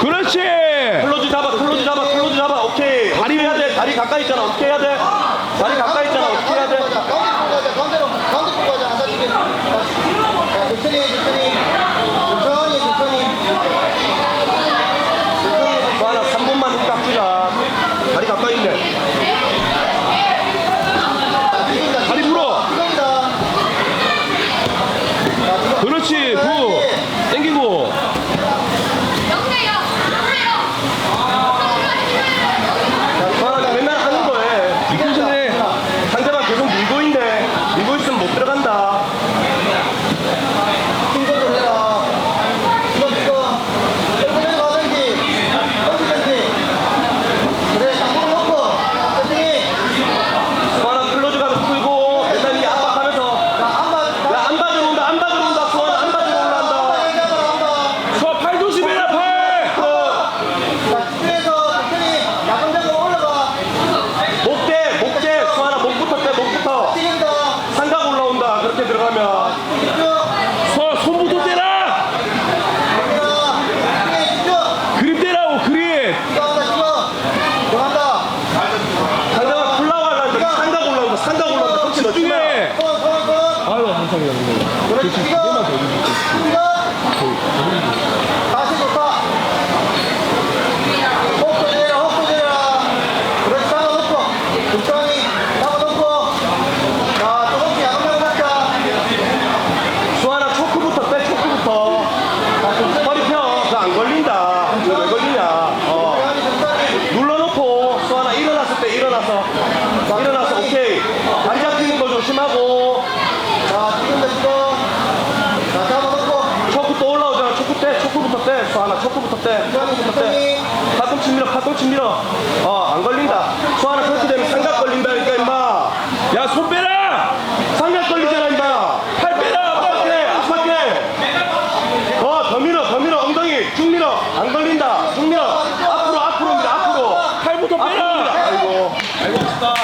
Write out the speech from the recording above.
그렇지. 클로즈 잡아, 클로즈 잡아, 클로즈 잡아. 오케이. 다리 해야 돼. 다리 가까이 있잖아. 어떻게 해야 돼? 다리 가까이. 영상이라는 거. 그렇지. 그만 더. 초크부터 빼, 초크부터 빼. 팔꿈치 밀어, 팔꿈치 밀어. 어, 안 걸린다. 소 하나 터치되면 삼각 걸린다니까, 그러니까 임마. 야, 손 빼라! 삼각 걸리잖아, 임마. 팔 빼라! 앞바퀴, 앞바퀴. 어, 더 밀어, 더 밀어. 엉덩이 쭉 밀어. 안 걸린다. 쭉 밀어. 앞으로, 앞으로 밀어, 앞으로. 팔부터 빼라! 아이고, 아이고, 아프다.